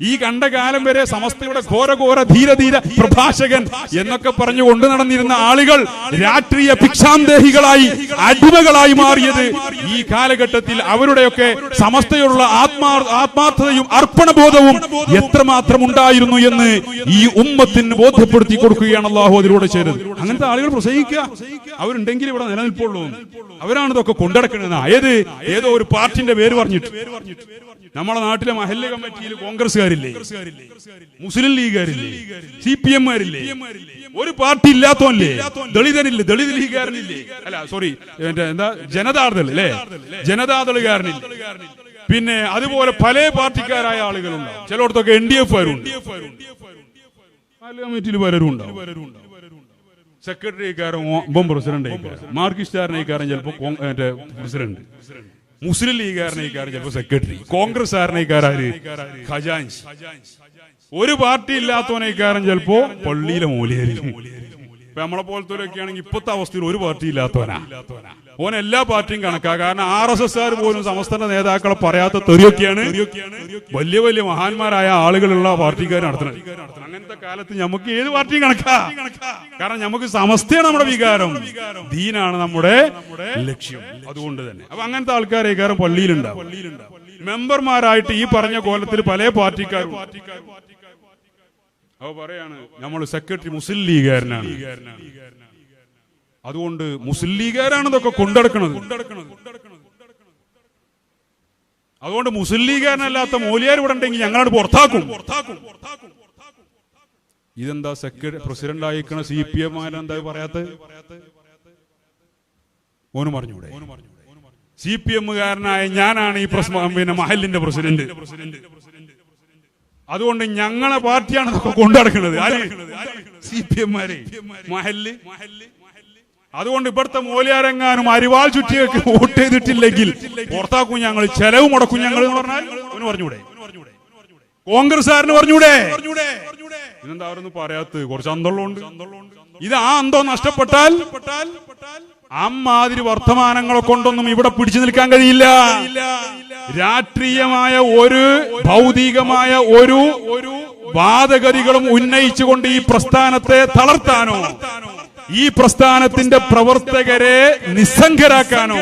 ഈ കണ്ട കാലം വരെ സമസ്തയുടെ ഘോര ഘോര ധീര ധീര പ്രഭാഷകൻ എന്നൊക്കെ പറഞ്ഞു കൊണ്ടു നടന്നിരുന്ന ആളുകൾ രാഷ്ട്രീയ ഭിക്ഷാന്തേഹികളായി അടിമകളായി മാറിയത് ഈ കാലഘട്ടത്തിൽ അവരുടെയൊക്കെ സമസ്തയുള്ള ആത്മാ ആത്മാർത്ഥതയും അർപ്പണബോധവും എത്രമാത്രം ഉണ്ടായിരുന്നു എന്ന് ഈ ഉമ്മത്തിന് ബോധ്യപ്പെടുത്തി കൊടുക്കുകയാണ് അള്ളാഹു അതിലൂടെ ചെയ്തത്. അങ്ങനത്തെ ആളുകൾ പ്രസംഗിക്കുക. അവരുണ്ടെങ്കിൽ ഇവിടെ നിലനിൽപ്പുള്ളൂ. അവരാണ് ഇതൊക്കെ കൊണ്ടടക്കുന്നത് ഏത്? ഏതോ ഒരു പാർട്ടിന്റെ പേര് പറഞ്ഞിട്ട്. നമ്മളെ നാട്ടിലെ മഹല്ല് കമ്മിറ്റിയിൽ കോൺഗ്രസ്സുകാരില്ലേ മുസ്ലിം ലീഗുകാരില്ലേ? സി പി എമ്മുകാരില്ലേ ഒരു പാർട്ടി ഇല്ലാത്തോല്ലേ ദളിതനില്ലേ? ദളിത് ലീഗുകാരനില്ലേ? അല്ല സോറി എന്താ? ജനതാദൾ അല്ലേ ജനതാദളുകാരനില്ലേ? പിന്നെ അതുപോലെ പല പാർട്ടിക്കാരായ ആളുകളുണ്ട് ചിലയിടത്തൊക്കെ എൻ ഡി എഫ് കാരുണ്ട് പലരും ഉണ്ടാവും. സെക്രട്ടറിക്കാരൻ പ്രസിഡന്റ് മാർക്കിസ്റ്റുകാരനേക്കാരൻ ചിലപ്പോൾ മറ്റേ പ്രസിഡന്റ്. മുസ്ലിം ലീഗുകാരനേക്കാരൻ ചിലപ്പോൾ സെക്രട്ടറി കോൺഗ്രസ് കാരനേക്കാരാര് ഖജാൻജ് ഒരു പാർട്ടി ഇല്ലാത്തവനേക്കാരൻ ചിലപ്പോ പള്ളിയിലെ മൂലയരി ഇപ്പൊ നമ്മളെ പോലത്തെ ആണെങ്കിൽ ഇപ്പോഴത്തെ അവസ്ഥയിൽ ഒരു പാർട്ടി ഇല്ലാത്തവനാ ഓൻ എല്ലാ പാർട്ടിയും കണക്കാ. കാരണം ആർ എസ് എസ് ആർ പോലും സംസ്ഥാന നേതാക്കളെ പറയാത്ത തെറിയൊക്കെയാണ് വലിയ വലിയ മഹാന്മാരായ ആളുകളുള്ള പാർട്ടിക്കാർ നടത്തുന്നത്. അങ്ങനത്തെ കാലത്ത് നമുക്ക് ഏത് പാർട്ടിയും കണക്കാ. കാരണം നമുക്ക് സമസ്തയാണ് നമ്മുടെ വികാരം. ദീനാണ് നമ്മുടെ ലക്ഷ്യം. അതുകൊണ്ട് തന്നെ. അപ്പൊ അങ്ങനത്തെ ആൾക്കാരെ വികാരം പള്ളിയിലുണ്ടാവും. മെമ്പർമാരായിട്ട് ഈ പറഞ്ഞ കോലത്തിൽ പല പാർട്ടിക്കാരും. അവ പറയാണ് നമ്മൾ സെക്രട്ടറി മുസ്ലിം ലീഗുകാരനാണ്. അതുകൊണ്ട് മുസ്ലിം ലീഗുകാരാണ് ഇതൊക്കെ കൊണ്ടെടുക്കണത്. അതുകൊണ്ട് മുസ്ലിം ലീഗുകാരനല്ലാത്ത മോലിയാർ ഇവിടെ ഉണ്ടെങ്കിൽ ഞങ്ങളോട് പുറത്താക്കും. ഇതെന്താ സെക്രട്ടറി പ്രസിഡന്റ് ആയിക്കണ സി പി എം എന്താ പറയാത്ത? ഓന് പറഞ്ഞൂടെ സി പി എമ്മുകാരനായ ഞാനാണ് ഈ പ്രസ്- പിന്നെ മഹലിന്റെ പ്രസിഡന്റ്. അതുകൊണ്ട് ഞങ്ങളെ പാർട്ടിയാണ് ഇതൊക്കെ കൊണ്ടുനടക്കുന്നത്. സി പി എംമാരെ മഹല്ല് അതുകൊണ്ട് ഇവിടുത്തെ മോലിയാരങ്ങാനും അരിവാൾ ചുറ്റിയൊക്കെ വോട്ട് ചെയ്തിട്ടില്ലെങ്കിൽ പുറത്താക്കും ഞങ്ങൾ ചെലവ് മുടക്കും ഞങ്ങൾ എന്ന് പറഞ്ഞാൽ അവന് പറഞ്ഞൂടെ? കോൺഗ്രസ്സുകാരന് പറഞ്ഞൂടെ? ഇതെന്താ അവരൊന്നും പറയാത്ത കുറച്ച് അന്തമുള്ളതുണ്ട് ഇത് ആ അന്തം നഷ്ടപ്പെട്ടാൽ അമ്മാതിരി വർത്തമാനങ്ങളെ കൊണ്ടൊന്നും ഇവിടെ പിടിച്ചു നിൽക്കാൻ കഴിയില്ല. രാഷ്ട്രീയമായ ഒരു ഭൗതികമായ ഒരു വാദഗതികളും ഉന്നയിച്ചുകൊണ്ട് ഈ പ്രസ്ഥാനത്തെ തളർത്താനോ ഈ പ്രസ്ഥാനത്തിന്റെ പ്രവർത്തകരെ നിസ്സംഗരാക്കാനോ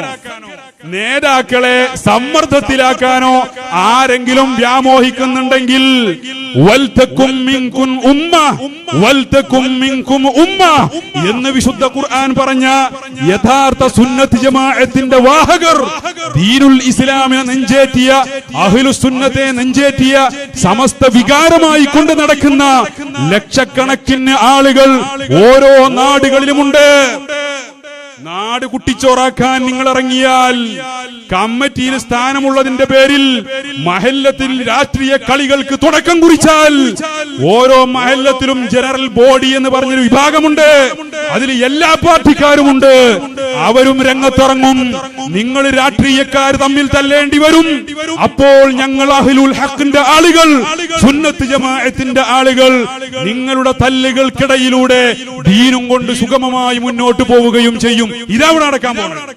നേതാക്കളെ സമ്മർദ്ദത്തിലാക്കാനോ ആരെങ്കിലും വ്യാമോഹിക്കുന്നുണ്ടെങ്കിൽ എന്ന് വിശുദ്ധ ഖുർആൻ പറഞ്ഞ യഥാർത്ഥ സുന്നത്ത് ജമാഅത്തിന്റെ വാഹകർ ദീനുൽ ഇസ്ലാമിനെ നെഞ്ചേറ്റിയ അഹിലു സുന്നത്തെ നെഞ്ചേറ്റിയ സമസ്ത വികാരമായി കൊണ്ട് നടക്കുന്ന ലക്ഷക്കണക്കിന് ആളുകൾ ഓരോ നാടുകളിലുമുണ്ട്. നാട് കുട്ടിച്ചോറാക്കാൻ നിങ്ങൾ ഇറങ്ങിയാൽ കമ്മിറ്റിയിൽ സ്ഥാനമുള്ളതിന്റെ പേരിൽ മഹല്ലത്തിൽ രാഷ്ട്രീയ കളികൾക്ക് തുടക്കം കുറിച്ചാൽ ഓരോ മഹല്ലത്തിലും ജനറൽ ബോഡി എന്ന് പറഞ്ഞൊരു വിഭാഗമുണ്ട്. അതിൽ എല്ലാ പാർട്ടിക്കാരുമുണ്ട്. അവരും രംഗത്തിറങ്ങും. നിങ്ങൾ രാഷ്ട്രീയക്കാർ തമ്മിൽ തല്ലേണ്ടി വരും. അപ്പോൾ ഞങ്ങൾ അഹ്ലുൽ ഹക്കിന്റെ ആളുകൾ സുന്നത്ത് ജമാഅത്തിന്റെ ആളുകൾ നിങ്ങളുടെ തല്ലുകൾക്കിടയിലൂടെ ദീനും കൊണ്ട് സുഗമമായി മുന്നോട്ട് പോവുകയും ചെയ്യും. ഇതവിടെ നടക്കാൻ പോകുന്നത്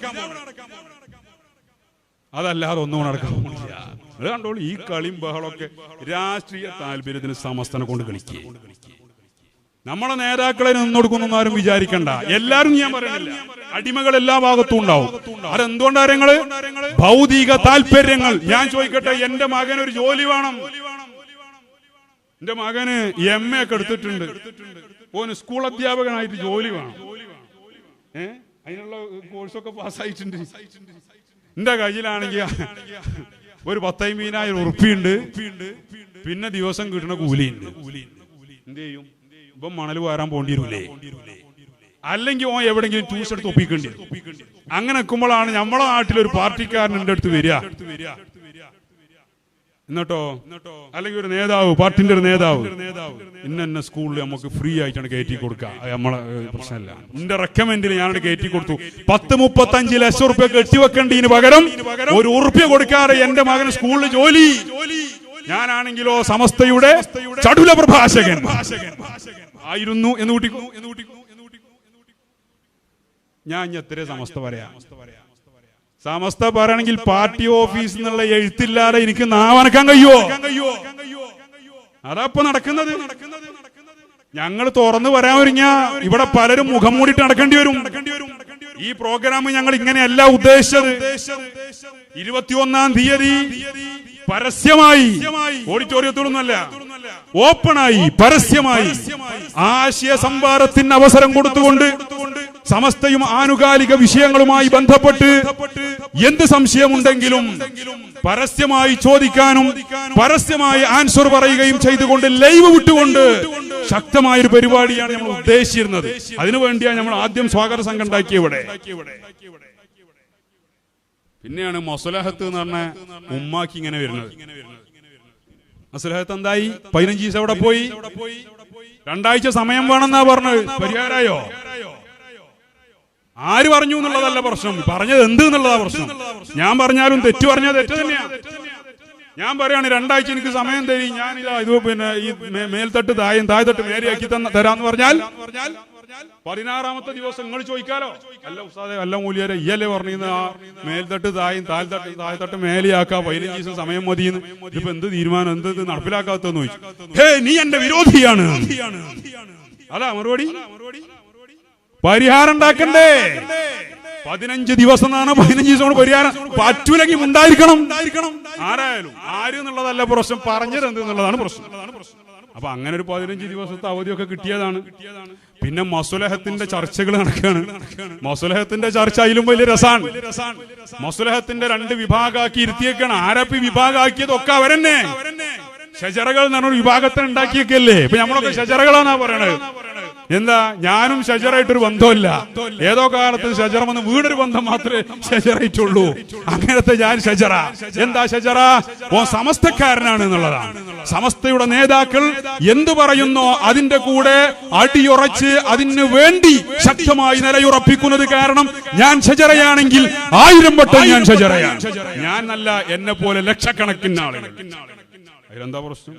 അതല്ലാതെ ഒന്നും നടക്കാൻ പോകുന്നില്ല അത് കണ്ടോളൂ ഈ കളിയും ബഹളമൊക്കെ രാഷ്ട്രീയ താല്പര്യത്തിന് സമസ്തനെ കൊണ്ട് കളിക്കുക നമ്മളെ നേതാക്കളെ നിന്നൊടുക്കുന്നു ആരും വിചാരിക്കണ്ട. എല്ലാരും ഞാൻ പറയുന്നില്ല അടിമകൾ എല്ലാ ഭാഗത്തും ഉണ്ടാവും. അതെന്തുകൊണ്ടാ ഞങ്ങൾ ഭൗതിക താല്പര്യങ്ങൾ. ഞാൻ ചോദിക്കട്ടെ എന്റെ മകൻ ഒരു ജോലി വേണം. എന്റെ മകന് എം എ ഒക്കെ എടുത്തിട്ടുണ്ട്. ഓന് സ്കൂൾ അധ്യാപകനായിട്ട് ജോലി വേണം. ഏ? അതിനുള്ള കോഴ്സൊക്കെ പാസ്സായിട്ടുണ്ട്. എന്റെ കയ്യിലാണെങ്കിൽ ഒരു പത്തൈമ്പതിനായിരം ഉറുപ്പിയുണ്ട്. പിന്നെ ദിവസം കിട്ടുന്ന കൂലിയുണ്ട്. എന്ത് ചെയ്യും? ഇപ്പം മണൽ വാരാൻ പോണ്ടി അല്ലെങ്കിൽ ഓ എവിടെങ്കിലും ട്യൂഷൻ എടുത്ത് ഒപ്പിക്കേണ്ടി. അങ്ങനെ നിൽക്കുമ്പോഴാണ് നമ്മളെ നാട്ടിൽ ഒരു പാർട്ടിക്കാരൻ എന്റെ അടുത്ത് വരിക. എന്നിട്ടോ? അല്ലെങ്കിൽ ഒരു നേതാവ് പാർട്ടിന്റെ ഒരു നേതാവ്. ഇന്ന സ്കൂളിൽ നമുക്ക് ഫ്രീ ആയിട്ടാണ് കയറ്റി കൊടുക്കുക. നമ്മളെ പ്രശ്നമല്ല. എന്റെ റെക്കമെൻഡിൽ ഞാൻ കയറ്റി കൊടുത്തു. പത്ത് മുപ്പത്തി അഞ്ച് ലക്ഷം റുപ്യ കെട്ടിവെക്കേണ്ടതിന് പകരം ഒരു ഉറുപ്യ കൊടുക്കാതെ എന്റെ മകന് സ്കൂളിൽ ജോലി. ഞാനാണെങ്കിലോ സമസ്തയുടെ ചടുല പ്രഭാഷകൻ. ആയിരുന്നു എന്ന് കൂട്ടിക്കൂ ഞാൻ എത്ര സമസ്ത പറയാം. സമസ്ത പറയണെങ്കിൽ പാർട്ടി ഓഫീസ് എന്നുള്ള എഴുത്തില്ലാതെ എനിക്ക് നാവനക്കാൻ കഴിയോ അതാ ഇപ്പൊ നടക്കുന്നത്. ഞങ്ങൾ തുറന്നു വരാൻ ഒരുങ്ങ ഇവിടെ പലരും മുഖം മൂടിട്ട് നടക്കേണ്ടി വരും. ഈ പ്രോഗ്രാം ഞങ്ങൾ ഇങ്ങനെയല്ല ഉദ്ദേശിച്ചത്. ഇരുപത്തിയൊന്നാം തീയതി പരസ്യമായി ഓഡിറ്റോറിയത്തോടൊന്നുമല്ല ഓപ്പണായി പരസ്യമായി ആശയ സംവാദത്തിന് അവസരം കൊടുത്തുകൊണ്ട് സമസ്തയും ആനുകാലിക വിഷയങ്ങളുമായി ബന്ധപ്പെട്ട് എന്ത് സംശയമുണ്ടെങ്കിലും പരസ്യമായി ചോദിക്കാനും പരസ്യമായി ആൻസർ പറയുകയും ചെയ്തുകൊണ്ട് ലൈവ് വിട്ടുകൊണ്ട് ശക്തമായ ഒരു പരിപാടിയാണ് നമ്മൾ ഉദ്ദേശിച്ചിരുന്നത്. അതിനുവേണ്ടിയാണ് നമ്മൾ ആദ്യം സ്വാഗത സംഘം ഉണ്ടാക്കിയ ഇവിടെ. പിന്നെയാണ് മൊസലഹത്ത് എന്ന് പറഞ്ഞ ഉമ്മാക്കി ഇങ്ങനെ വരുന്നത്. മൊസലഹത്ത് എന്തായി? പതിനഞ്ച് ദിവസം അവിടെ പോയി. രണ്ടാഴ്ച സമയം വേണമെന്നാ പറഞ്ഞത്. പരിഹാരായോ ആര് പറഞ്ഞു എന്നുള്ളതല്ല പ്രശ്നം. പറഞ്ഞത് എന്ത് എന്നുള്ളതാ പ്രശ്നം. ഞാൻ പറഞ്ഞാലും തെറ്റു പറഞ്ഞാൽ തെറ്റ് തന്നെയാ. ഞാൻ പറയാണ് രണ്ടാഴ്ച എനിക്ക് സമയം തരി. ഞാൻ ഇതാ പിന്നെ ഈ മേൽത്തട്ട് തായും താഴെത്തട്ട് മേരിയാക്കി തന്ന തരാന്ന് പറഞ്ഞാൽ പതിനാറാമത്തെ ദിവസം നിങ്ങൾ ചോദിക്കാലോ. അല്ല ഉസ്താദെ അല്ല മൂലിയാരെ ഇയല്ലേ പറഞ്ഞിരുന്ന? ആ മേൽത്തട്ട് തായും താഴ്ത്തട്ട് താഴ്ത്തട്ട് മേലെയാക്കാ. പതിനഞ്ച് ദിവസം സമയം മതിയെന്ന്. ഇപ്പൊ എന്ത് തീരുമാനം? എന്ത് നടപ്പിലാക്കാത്തെന്ന് ചോദിച്ചു. ഹേ നീ എന്റെ വിരോധിയാണ്. അതാ മറുപടി. പരിഹാരം ഉണ്ടാക്കണ്ടേ? പതിനഞ്ച് ദിവസം എന്നാണ് പതിനഞ്ച് ദിവസം കൊണ്ട് പരിഹാരം? പറ്റൂലെങ്കിൽ ഉണ്ടായിരിക്കണം. ആരായാലും. ആര് എന്നുള്ളതല്ല പ്രശ്നം. പറഞ്ഞത് എന്ത് എന്നുള്ളതാണ് പ്രശ്നം. അപ്പൊ അങ്ങനെ ഒരു പതിനഞ്ച് ദിവസത്തെ അവധിയൊക്കെ കിട്ടിയതാണ്. പിന്നെ മസുലഹത്തിന്റെ ചർച്ചകൾ നടക്കുകയാണ് മസുലഹത്തിന്റെ ചർച്ച അതിലും വലിയ രസാണ് മസുലഹത്തിന്റെ രണ്ട് വിഭാഗമാക്കി ഇരുത്തിയേക്കാണ്. ആരപ്പി വിഭാഗമാക്കിയതൊക്കെ അവരെന്നെ. ഷജറകൾ എന്ന് പറഞ്ഞ വിഭാഗത്തെ ഉണ്ടാക്കിയൊക്കെയല്ലേ ഇപ്പൊ നമ്മളൊക്കെ ഷജറകളാന്നാ പറയണത്. എന്താ? ഞാനും ഷജറായിട്ടൊരു ബന്ധമില്ല ഏതോ കാലത്ത് ഷജറ വന്ന് വീടൊരു ബന്ധം മാത്രമേ ഷജറായിട്ടുള്ളൂ. അങ്ങനത്തെ ഞാൻ ഷജറ. എന്താ ഷജറ? ഓ സമസ്തക്കാരനാണ് എന്നുള്ളതാണ്. സമസ്തയുടെ നേതാക്കൾ എന്തു പറയുന്നോ അതിന്റെ കൂടെ അടിയുറച്ച് അതിന് വേണ്ടി ശക്തമായി നിലയുറപ്പിക്കുന്നത് കാരണം ഞാൻ ഷജറയാണെങ്കിൽ ആയിരം വട്ടം ഞാൻ ഷജറയാണ്. ഞാൻ നല്ല എന്നെ പോലെ ലക്ഷക്കണക്കിന് ആളുകൾ. അതിലെന്താ പ്രശ്നം?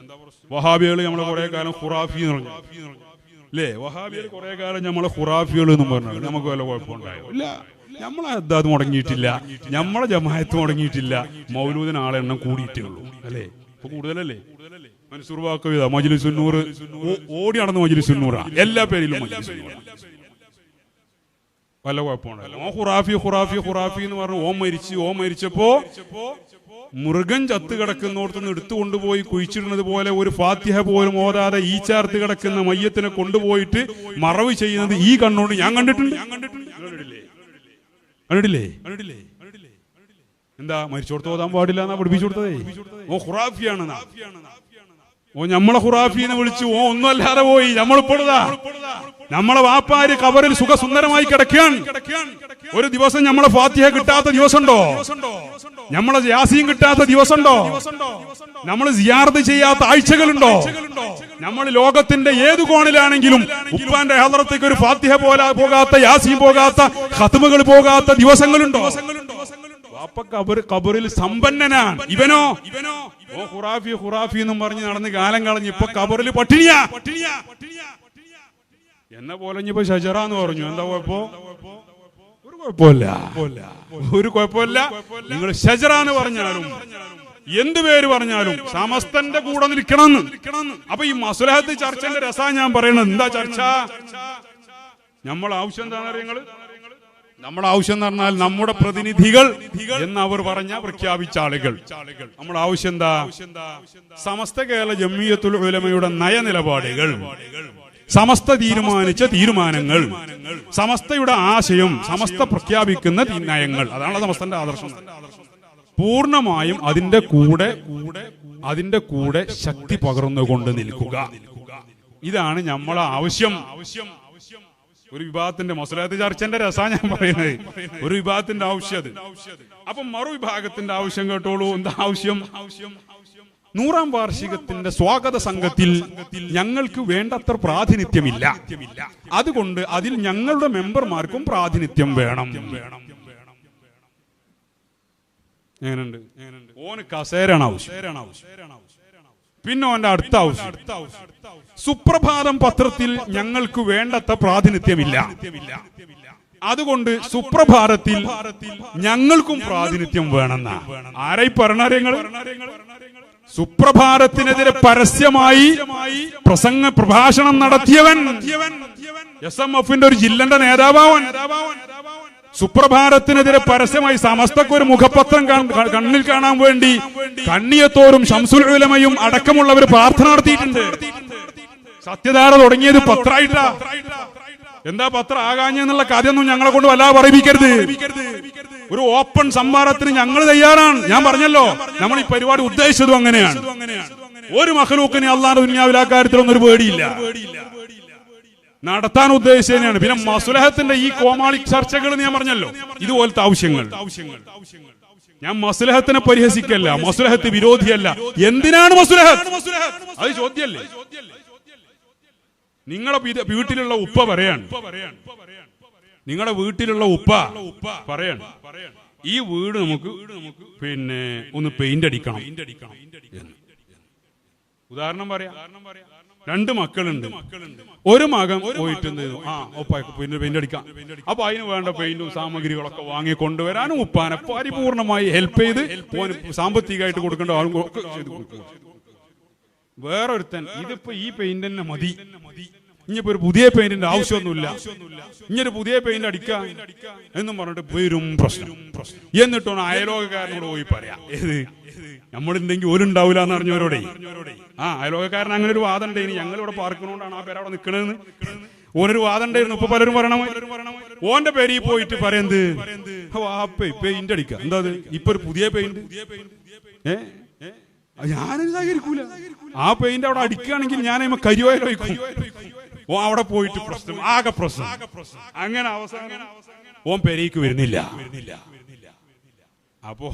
വഹാബികൾ നമ്മളെ കുറെ കാലം ഖുറാഫി എന്ന് പറഞ്ഞു. അല്ലേ വഹാബിയർ കുറെ കാലം നമ്മളെ ഖുറാഫികൾ എന്നും പറഞ്ഞു നമുക്ക് വല്ല കുഴപ്പമുണ്ടായോ? ഇല്ല. നമ്മളെ അത് മുടങ്ങിയിട്ടില്ല. നമ്മളെ ജമായത്ത് മുടങ്ങിയിട്ടില്ല. മൗലൂദിന് ആളെ എണ്ണം കൂടിയിട്ടേ ഉള്ളൂ. അല്ലേ? ഇപ്പൊ കൂടുതലല്ലേ? മൻസൂർ വാക്കവിത മജിലിസുന്നൂർ ഓടി നടന്ന് മജിലിസുന്നൂറാ എല്ലാ പേരിലും മജിലിസുന്നൂറ വല്ല കുഴപ്പമുണ്ടല്ലോ ഓ ഖുറാഫി ഖുറാഫി ഖുറാഫി എന്ന് പറഞ്ഞു ഓം മരിച്ചു ഓം മരിച്ചപ്പോ മൃഗം ചത്ത് കിടക്കുന്നിടത്തുനിന്ന് എടുത്തു കൊണ്ടുപോയി കുഴിച്ചിടുന്നത് പോലെ ഒരു ഫാത്തിഹ പോലും ഓതാതെ ഈ ചേർത്ത് കിടക്കുന്ന മയ്യത്തിനെ കൊണ്ടുപോയിട്ട് മറവ് ചെയ്യുന്നത് ഈ കണ്ണുകൊണ്ട് ഞാൻ കണ്ടിട്ടുണ്ട്. കണ്ടിട്ടില്ലേ? കണ്ടിട്ടില്ലേ? എന്താ മരിച്ചോടത്ത് ഓതാൻ പാടില്ല എന്നാ പഠിപ്പിച്ചു കൊടുത്തതേ? ഓ ഖുറാഫിയാണ് ഓ നമ്മളെ ഖുറാഫിനെ വിളിച്ചു ഓ ഒന്നുമല്ലാതെ പോയി. നമ്മളിപ്പോഴതാ നമ്മളെ വാപ്പാര് കവറിൽ സുഖസുന്ദരമായി കിടക്കാൻ ഒരു ദിവസം നമ്മളെ ഫാത്തിഹ കിട്ടാത്ത ദിവസമുണ്ടോ? നമ്മളെ യാസീൻ കിട്ടാത്ത ദിവസമുണ്ടോ? നമ്മൾ സിയാർത്ത് ചെയ്യാത്ത ആഴ്ചകളുണ്ടോ? നമ്മൾ ലോകത്തിന്റെ ഏത് കോണിലാണെങ്കിലും ഉപ്പാന്റെ ഹദറത്തേക്ക് ഒരു ഫാത്തിഹ പോലെ പോകാത്ത യാസീം പോകാത്ത ഖത്മുകൾ പോകാത്ത ദിവസങ്ങളുണ്ടോ? വാപ്പ കബറിൽ സമ്പന്നനാണ്. ഇവനോ? ഇവനോ ഓ ഹുറാഫി ഖുറാഫി എന്നും പറഞ്ഞ് നടന്ന് കാലം കളഞ്ഞ് ഇപ്പൊ കബറിൽ പട്ടിണിയാ. പട്ടിണിയാ എന്ന പോലെ ഇനിയിപ്പോ ഷജറ എന്ന് പറഞ്ഞു. എന്താ ഒരു കുഴപ്പമില്ല. ഒരു കുഴപ്പമില്ല. നിങ്ങൾ ഷജറ എന്ന് പറഞ്ഞാലും എന്ത് പേര് പറഞ്ഞാലും സമസ്തന്റെ കൂടെ നിൽക്കണം അപ്പൊ ഈ മസുലഹത്ത് ചർച്ചന്റെ രസാ ഞാൻ പറയണത്. എന്താ ചർച്ച? നമ്മൾ ആവശ്യം എന്താണെന്ന് അറിയങ്ങൾ നമ്മുടെ ആവശ്യം എന്ന് പറഞ്ഞാൽ നമ്മുടെ പ്രതിനിധികൾ എന്ന് അവർ പറഞ്ഞ പ്രഖ്യാപിച്ച ആളുകൾ. നമ്മുടെ ആവശ്യം എന്താ? സമസ്ത കേരള ജമ്മിയത്തുൽ ഉലമയുടെ നയനിലപാടുകൾ. സമസ്ത തീരുമാനിച്ച തീരുമാനങ്ങൾ. സമസ്തയുടെ ആശയം സമസ്ത പ്രഖ്യാപിക്കുന്ന നയങ്ങൾ അതാണ് സമസ്തന്റെ ആദർശം. പൂർണമായും അതിന്റെ കൂടെ അതിന്റെ കൂടെ ശക്തി പകർന്നുകൊണ്ട് നിൽക്കുക. ഇതാണ് നമ്മളെ ആവശ്യം. ഒരു വിഭാഗത്തിന്റെ മൊസലാത്ത് ചർച്ചന്റെ രസാ ഞാൻ പറയുന്നത്. ഒരു വിഭാഗത്തിന്റെ ആവശ്യം അത്. അപ്പൊ മറുവിഭാഗത്തിന്റെ ആവശ്യം കേട്ടോളൂ. എന്താ ആവശ്യം ആവശ്യം? നൂറാം വാർഷികത്തിന്റെ സ്വാഗത സംഘത്തിൽ ഞങ്ങൾക്ക് വേണ്ടത്ര പ്രാതിനിധ്യമില്ല. അതുകൊണ്ട് അതിൽ ഞങ്ങളുടെ മെമ്പർമാർക്കും പ്രാതിനിധ്യം വേണം. ഓന് കസേരയാണ് ആവശ്യം. പിന്നെ ഓന്റെ അടുത്ത സുപ്രഭാതം പത്രത്തിൽ ഞങ്ങൾക്ക് വേണ്ടത്ര പ്രാതിനിധ്യമില്ല. അതുകൊണ്ട് സുപ്രഭാതത്തിൽ ഞങ്ങൾക്കും പ്രാതിനിധ്യം വേണമെന്നാ. ആരായി പറഞ്ഞാര്യങ്ങൾ സുപ്രഭാതത്തിനെതിരെ പരസ്യമായി പ്രസംഗ പ്രഭാഷണം നടത്തിയവൻ എസ് എം എഫിന്റെ ഒരു ജില്ലന്റെ നേതാവാവൻ. സുപ്രഭാതത്തിനെതിരെ പരസ്യമായി സമസ്തക്ക് ഒരു മുഖപത്രം കണ്ണിൽ കാണാൻ വേണ്ടി കണ്ണിയത്തോറും ഷംസുൽ ഉലമയും അടക്കമുള്ളവർ പ്രാർത്ഥന നടത്തിയിട്ടുണ്ട്. സത്യധാര തുടങ്ങിയത് പത്രായിട്ടാ. എന്താ പത്രം ആകാഞ്ഞെന്നുള്ള കാര്യമൊന്നും ഞങ്ങളെ കൊണ്ട് വല്ലാതെ പറയിപ്പിക്കരുത്. ഒരു ഓപ്പൺ സംവാദത്തിന് ഞങ്ങൾ തയ്യാറാണ്. ഞാൻ പറഞ്ഞല്ലോ നമ്മൾ ഈ പരിപാടി ഉദ്ദേശിച്ചതും അങ്ങനെയാണ്. ഒരു മഹലൂക്കിനെ അള്ളാഹ് ദുന്യാവിൽ ആ കാര്യത്തിലൊന്നും ഒരു പേടിയില്ല. നടത്താൻ ഉദ്ദേശിച്ചതിനാണ് പിന്നെ മസുലഹത്തിന്റെ ഈ കോമാളി ചർച്ചകൾ ഞാൻ പറഞ്ഞല്ലോ ഇതുപോലത്തെ ആവശ്യങ്ങൾ. ഞാൻ മസുലഹത്തിനെ പരിഹസിക്കല്ല മസുലഹത്ത് വിരോധിയല്ല. എന്തിനാണ് മസുലഹത്ത്? അത് ചോദ്യല്ലേ നിങ്ങളെ വീട്ടിലുള്ള ഉപ്പ പറയാണ്. നിങ്ങളുടെ വീട്ടിലുള്ള ഉപ്പ പറയണം. ഈ വീട് നമുക്ക് പിന്നെ ഒന്ന് പെയിന്റ് അടിക്കണം. ഉദാഹരണം പറയാം. രണ്ട് മക്കളുണ്ട്. ഒരു മകൻ പോയിട്ട് ആ ഉപ്പ പിന്നെ പെയിന്റ് അടിക്കാം. അപ്പൊ അതിന് വേണ്ട പെയിന്റും സാമഗ്രികളൊക്കെ വാങ്ങി കൊണ്ടുവരാനും ഉപ്പാനെ പരിപൂർണമായി ഹെൽപ്പ് ചെയ്ത് സാമ്പത്തികമായിട്ട് കൊടുക്കേണ്ട ആളും വേറൊരുത്തൻ ഇതിപ്പോ ഈ പെയിന്റ് തന്നെ മതി. ഇനിയിപ്പോ ഒരു പുതിയ പെയിന്റിന്റെ ആവശ്യമൊന്നുമില്ല. ഇനിയൊരു പുതിയ പെയിന്റ് അടിക്കാം എന്നും പറഞ്ഞിട്ട് വരും പ്രശ്നം. എന്നിട്ടാണ് അയലോകക്കാരനോട് പോയി പറയാം. ഏത്? നമ്മളുണ്ടെങ്കിൽ ഒരു ഉണ്ടാവില്ല എന്ന് അറിഞ്ഞവരോടെ. ആ അയലോകക്കാരൻ അങ്ങനെ ഒരു വാദം ഉണ്ടായിരുന്നു ഞങ്ങൾ ഇവിടെ പാർക്കണോണ്ടാണ് ആ പേര് അവിടെ നിൽക്കണതെന്ന് ഓനൊരു വാദം ഉണ്ടായിരുന്നു ഇപ്പൊ പലരും പറയണം. ഓന്റെ പേരിൽ പോയിട്ട് പറയുന്നത് പെയിന്റ് അടിക്കുക എന്താ ഇപ്പൊ ഒരു പുതിയ പെയിന്റ്. ഏ? ഞാനത് സഹകരിക്കൂല. ആ പെയിന്റ് അവിടെ അടിക്കുകയാണെങ്കിൽ ഞാൻ കരിവായാലും ഓ അവിടെ പോയിട്ട് പ്രശ്നം ആകെ പ്രശ്നം. അങ്ങനെ അവസാനം ഓം പെരേക്ക് വരുന്നില്ല. അപ്പോ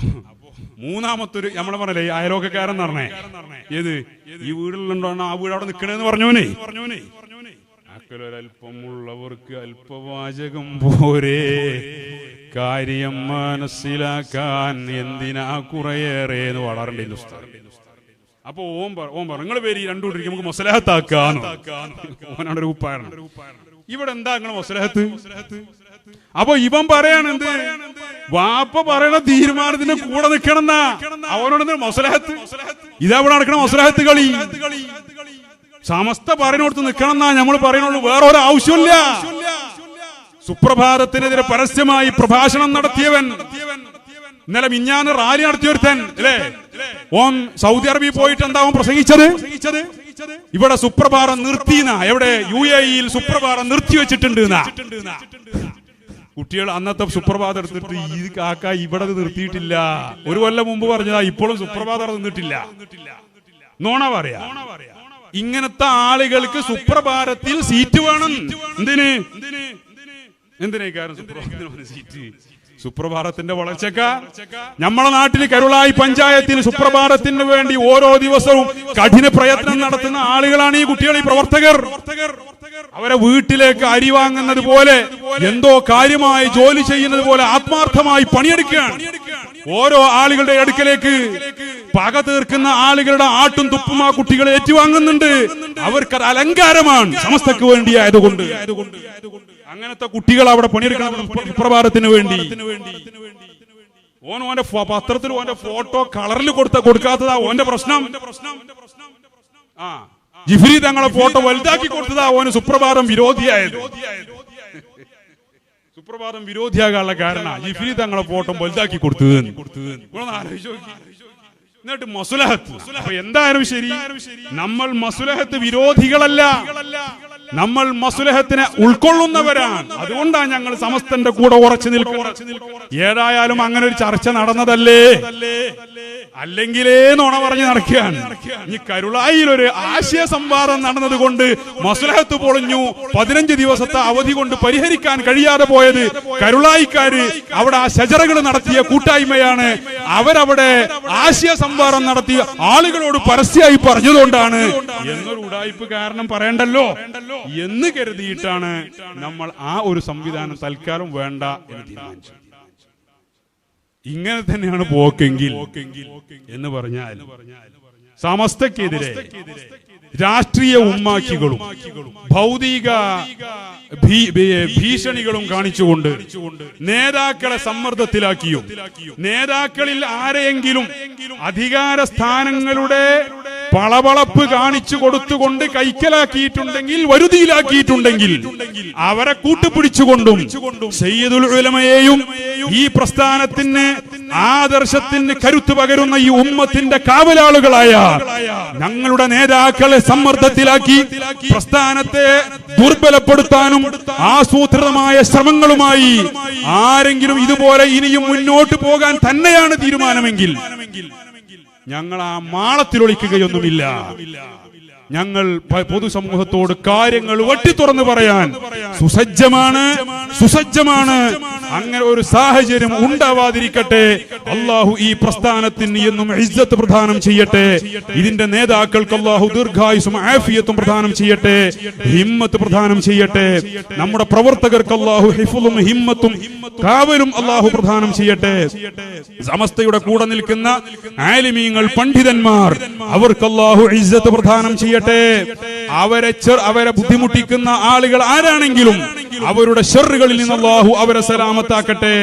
മൂന്നാമത്തൊരു നമ്മളെ പറഞ്ഞല്ലേ അയലോക്കക്കാരൻ പറഞ്ഞേ. ഏത്? ഈ വീട്ടിലുണ്ടോണ് ആ വീട് അവിടെ നിക്കണേന്ന് പറഞ്ഞോനെ. പറഞ്ഞോനെ അക്കലൊരൽപ്പമുള്ളവർക്ക് അല്പവാചകം പോരെ. കാര്യം മനസ്സിലാക്കാൻ എന്തിനാ കുറേയേറെ എന്ന് വളരണ്ടേ ഉസ്താദ്. അപ്പൊ ഓം പറ- ഓം പറ നിങ്ങൾ പേര് ഈ കൂട്ടിരിക്കും നമുക്ക് മൊസലഹത്താക്കാന്ന് ഓനാണ് ഒരു ഉപ്പാരണം ഇവിടെ എന്താ നിങ്ങൾ മൊസലഹത്ത്? അപ്പൊ ഇവൻ പറയാണ് എന്ത്? വാപ്പ പറയണ തീരുമാനത്തിന്റെ കൂടെ നിൽക്കണം അവനോട് മൊസലഹത്ത്? ഇതവിടെ നടക്കണ മൊസലഹത്ത് കളി. സമസ്ത പറയണോടത്ത് നിൽക്കണം എന്നാ നമ്മൾ പറയണുള്ളൂ. വേറെ ഒരു ആവശ്യമില്ല സുപ്രഭാതത്തിനെതിരെ പരസ്യമായി പ്രഭാഷണം നടത്തിയവൻ. ഇന്നലെ മിഞ്ഞാന്ന് റാലി നടത്തിയൊരുത്തൻ അല്ലേ? ഓൻ സൗദി അറേബ്യ പോയിട്ട് എന്താവും പ്രസംഗിച്ചത്? ഇവിടെ സുപ്രഭാതം നിർത്തിന എവിടെ? യു എ ഇയിൽ സുപ്രഭാതം നിർത്തി വെച്ചിട്ടുണ്ട്. കുട്ടികൾ അന്നത്തെ സുപ്രഭാതം എടുത്തിട്ട് ഈ കാക്ക ഇവിടെ നിർത്തിയിട്ടില്ല. ഒരു കൊല്ലം മുമ്പ് പറഞ്ഞതാ ഇപ്പോഴും സുപ്രഭാതം നിന്നിട്ടില്ല. നോണ പറയാ. ഇങ്ങനത്തെ ആളുകൾക്ക് സുപ്രഭാതത്തിൽ സീറ്റ് വേണം. എന്തിന്? എന്തിനേ കാരണം സുപ്രഭാതത്തിന് സീറ്റ് സുപ്രഭാതത്തിന്റെ വളർച്ചക്ക നമ്മളെ നാട്ടിൽ കരുളായി പഞ്ചായത്തിൽ സുപ്രഭാതത്തിന് വേണ്ടി ഓരോ ദിവസവും കഠിന പ്രയത്നം നടത്തുന്ന ആളുകളാണ് ഈ കുട്ടികൾ ഈ പ്രവർത്തകർ. അവരെ വീട്ടിലേക്ക് അരി വാങ്ങുന്നത് പോലെ എന്തോ കാര്യമായി ജോലി ചെയ്യുന്നത് പോലെ ആത്മാർത്ഥമായി പണിയെടുക്കുകയാണ്. ഓരോ ആളുകളുടെ അടുക്കലേക്ക് പക തീർക്കുന്ന ആളുകളുടെ ആട്ടും തുപ്പും ആ കുട്ടികൾ ഏറ്റുവാങ്ങുന്നുണ്ട്. അവർക്കത് അലങ്കാരമാണ്. സമസ്തക്ക് വേണ്ടിയായതുകൊണ്ട്. അങ്ങനത്തെ കുട്ടികൾ അവിടെ പണിയെടുക്കണം സുപ്രഭാതത്തിന് വേണ്ടി. ഓൻ ഓന്റെ പത്രത്തിൽ ഓന്റെ ഫോട്ടോ കളറിൽ കൊടുത്ത കൊടുക്കാത്തതാ ഓന്റെ പ്രശ്നം. ആ. ജിഫ്രി തങ്ങളെ ഫോട്ടോ വലുതാക്കി കൊടുത്തതാ ഓന് സുപ്രഭാതം വിരോധിയായത്. സുപ്രഭാതം വിരോധിയാകാനുള്ള കാരണം ജിഫ്രി തങ്ങളെ ഫോട്ടോ വലുതാക്കി കൊടുത്തത് കൊടുത്തത്. എന്നിട്ട് മസുലഹത്ത്. എന്തായാലും ശരി നമ്മൾ മസുലഹത്ത് വിരോധികളല്ല. നമ്മൾ മസുലഹത്തിനെ ഉൾക്കൊള്ളുന്നവരാണ്. അതുകൊണ്ടാണ് ഞങ്ങൾ സമസ്തന്റെ കൂടെ ഉറച്ചു നിൽക്കുന്നത്. ഏതായാലും അങ്ങനെ ഒരു ചർച്ച നടന്നതല്ലേ? അല്ലെങ്കിലേ നുണ പറഞ്ഞ് നടക്കുകയാണ്. ഈ കരുളായിൽ ഒരു ആശയ സംവാദം നടന്നത് കൊണ്ട് മസുലഹത്ത് പൊളിഞ്ഞു. പതിനഞ്ച് ദിവസത്തെ അവധി കൊണ്ട് പരിഹരിക്കാൻ കഴിയാതെ പോയത് കരുളായിക്കാര് അവിടെ ആ ശജറകൾ നടത്തിയ കൂട്ടായ്മയാണ്. അവരവിടെ ആശയ സംവാദം നടത്തി ആളുകളോട് പരസ്യമായി പറഞ്ഞതുകൊണ്ടാണ്. എന്നൊരു ഉടായ്പ് കാരണം പറയണ്ടല്ലോ. എന്ന് കരുതിയിട്ടാണ് നമ്മൾ ആ ഒരു സംവിധാനം തൽക്കാലം വേണ്ട എന്ന് തീരുമാനിച്ചു ഇങ്ങനെ തന്നെയാണ് പോക്കെങ്കിൽ എന്ന് പറഞ്ഞാൽ സമസ്തക്കെതിരെ രാഷ്ട്രീയ ഉമ്മാക്കികളും ഭൗതിക ഭീഷണികളും കാണിച്ചുകൊണ്ട് നേതാക്കളെ സമ്മർദ്ദത്തിലാക്കിയും നേതാക്കളിൽ ആരെയെങ്കിലും അധികാര സ്ഥാനങ്ങളുടെ പളവളപ്പ് കാണിച്ചു കൊടുത്തുകൊണ്ട് കൈക്കലാക്കിയിട്ടുണ്ടെങ്കിൽ വരുതിയിലാക്കിയിട്ടുണ്ടെങ്കിൽ അവരെ കൂട്ടുപിടിച്ചുകൊണ്ടും സയ്യിദുൽ ഉലമയെയും ഈ പ്രസ്ഥാനത്തിന് ആദർശത്തിന് കരുത്തു പകരുന്ന ഈ ഉമ്മത്തിന്റെ കാവലാളുകളായ ഞങ്ങളുടെ നേതാക്കളെ സമ്മർദ്ദത്തിലാക്കി പ്രസ്ഥാനത്തെ ദുർബലപ്പെടുത്താനും ആസൂത്രിതമായ ശ്രമങ്ങളുമായി ആരെങ്കിലും ഇതുപോലെ ഇനിയും മുന്നോട്ട് പോകാൻ തന്നെയാണ് തീരുമാനമെങ്കിൽ ഞങ്ങൾ ആ മാളത്തിലൊളിക്കുകയൊന്നുമില്ല. ഞങ്ങൾ പൊതുസമൂഹത്തോട് കാര്യങ്ങൾ വട്ടി തുറന്നു പറയാൻ സുസജ്ജമാണ് സുസജ്ജമാണ് അങ്ങനെ ഒരു സാഹചര്യം ഉണ്ടാവാതിരിക്കട്ടെ. അള്ളാഹു ഈ പ്രസ്ഥാനത്തിന് എന്നും ഇജ്ജത്ത് പ്രധാനം ചെയ്യട്ടെ. ഇതിന്റെ നേതാക്കൾക്ക് അള്ളാഹു ദീർഘായുസും ആഫിയത്തും പ്രധാനം ചെയ്യട്ടെ. ഹിമ്മത്ത് പ്രധാനം ചെയ്യട്ടെ. നമ്മുടെ പ്രവർത്തകർക്ക് അള്ളാഹു ഹിഫുലും ഹിമ്മത്തും കാവലും അള്ളാഹു പ്രധാനം ചെയ്യട്ടെ. സമസ്തയുടെ കൂടെ നിൽക്കുന്ന ആലിമീങ്ങൾ പണ്ഡിതന്മാർ അവർക്ക് അള്ളാഹു ഇജ്ജത്ത് പ്രദാനം ചെയ്യട്ടെ. അവരെ അവരെ ബുദ്ധിമുട്ടിക്കുന്ന ആളുകൾ ആരാണെങ്കിലും അവരുടെ ഷെറുകളിൽ നിന്ന് അള്ളാഹു അവരെ സലാമത്താക്കട്ടെ.